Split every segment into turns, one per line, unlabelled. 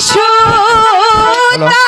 সুতার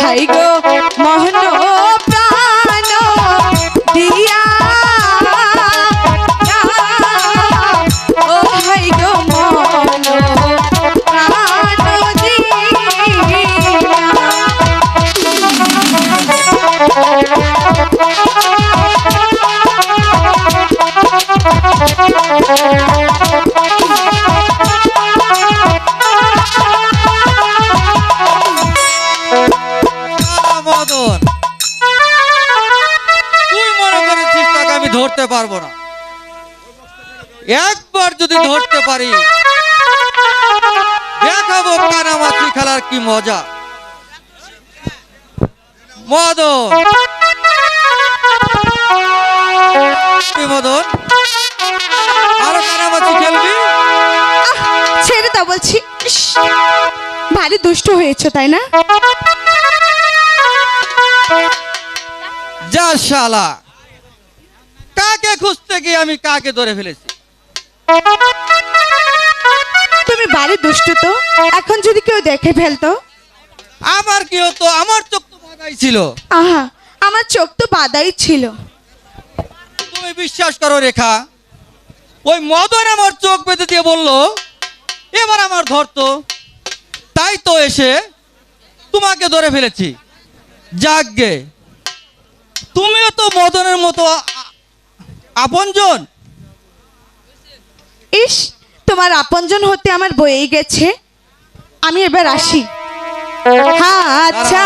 হাই গো মোহন প্রাণ দিয়া। ও হাই
মদন তুই মনে করেছিস তাকে আমি ধরতে পারব না। একবার যদি ধরতে পারি, দেখাবো কানামাছি খেলার কি মজা। মদন। মদন? আরও কানামাছি খেলবি?
ছেড়ে দাও বলছি। ভারী দুষ্ট হয়েছে, তাই না?
যা শালা। কাকে খুঁজতে গিয়ে আমি কাকে ধরে ফেলেছি?
তুমি দুষ্ট তো এখন যদি কেউ দেখে ফেলতো?
আমার কি হতো? আমার চোখ তো বাঁধাই ছিল।
আহা আমার চোখ তো বাদাই ছিল।
তুমি বিশ্বাস করো রেখা ওই মদন আমার চোখ বেঁধে দিয়ে বলল এবার আমার ধরতো তাই তো এসে তোমাকে ধরে ফেলেছি। যাকগে তুমিও তো মদনের মতো আপনজন।
ইস তোমার আপনজন হতে আমার বয়েই গেছে। আমি এবার আসি। হ্যাঁ আচ্ছা